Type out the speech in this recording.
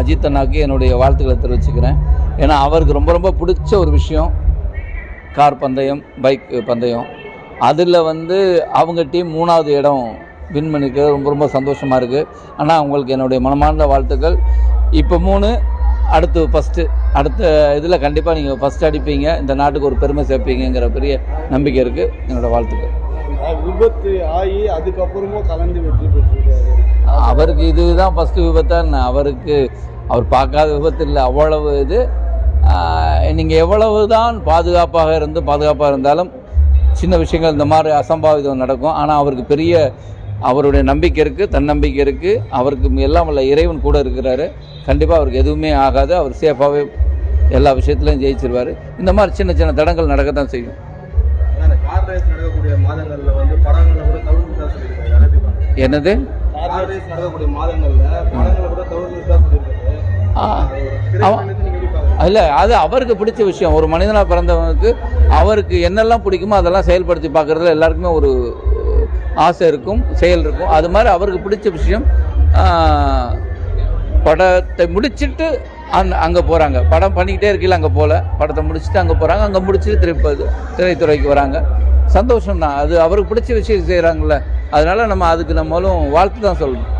அஜித் அண்ணாக்கு என்னுடைய வாழ்த்துக்களை தெரிவிச்சுக்கிறேன். ஏன்னா அவருக்கு ரொம்ப ரொம்ப பிடிச்ச ஒரு விஷயம் கார் பந்தயம் பைக் பந்தயம். அதில் வந்து அவங்க டீம் மூணாவது இடம் வின் பண்ணிக்க ரொம்ப ரொம்ப சந்தோஷமாக இருக்குது ஆனால் அவங்களுக்கு என்னுடைய மனமார்ந்த வாழ்த்துக்கள். இப்போ மூணு அடுத்து ஃபஸ்ட்டு அடுத்த இதில் கண்டிப்பாக நீங்கள் ஃபஸ்ட் அடிப்பீங்க. இந்த நாட்டுக்கு ஒரு பெருமை சேர்ப்பீங்கங்கிற பெரிய நம்பிக்கை இருக்குது என்னோடய வாழ்த்துக்கள். விபத்து ஆகி அதுக்கப்புறமும் கலந்து வெற்றி பெற்றிருக்காரு. அவருக்கு இதுதான் ஃபஸ்ட்டு விபத்தான் அவருக்கு அவர் பார்க்காத விபத்து இல்லை அவ்வளவு இது நீங்கள் எவ்வளவு தான் பாதுகாப்பாக இருந்து பாதுகாப்பாக இருந்தாலும் சின்ன விஷயங்கள் இந்த மாதிரி அசம்பாவிதம் நடக்கும். ஆனால் அவருக்கு பெரிய அவருடைய நம்பிக்கை இருக்குது தன்னம்பிக்கை இருக்குது அவருக்கு எல்லாம் வல்ல இறைவன் கூட இருக்கிறாரு. கண்டிப்பாக அவருக்கு எதுவுமே ஆகாது. அவர் சேஃபாகவே எல்லா விஷயத்துலையும் ஜெயிச்சிருவார். இந்த மாதிரி சின்ன சின்ன தடங்கள் நடக்கத்தான் செய்யும். தான் என்னது? இல்லை அது அவருக்கு பிடிச்ச விஷயம். ஒரு மனிதனாக பிறந்தவனுக்கு அவருக்கு என்னெல்லாம் பிடிக்குமோ அதெல்லாம் செயல்படுத்தி பார்க்குறதுல எல்லாருக்குமே ஒரு ஆசை இருக்கும் செயல் இருக்கும். அது மாதிரி அவருக்கு பிடிச்ச விஷயம் படத்தை முடிச்சிட்டு அந் அங்கே போகிறாங்க படம் பண்ணிக்கிட்டே இருக்கையில் அங்கே போகல படத்தை முடிச்சுட்டு அங்கே போகிறாங்க அங்கே முடிச்சுட்டு திருப்பி திரைத்துறைக்கு வராங்க. சந்தோஷம் தான் அது அவருக்கு பிடிச்ச விஷயம் செய்கிறாங்கல்ல அதனால நம்ம அதுக்கு நம்மளும் வாழ்த்து தான் சொல்லணும்.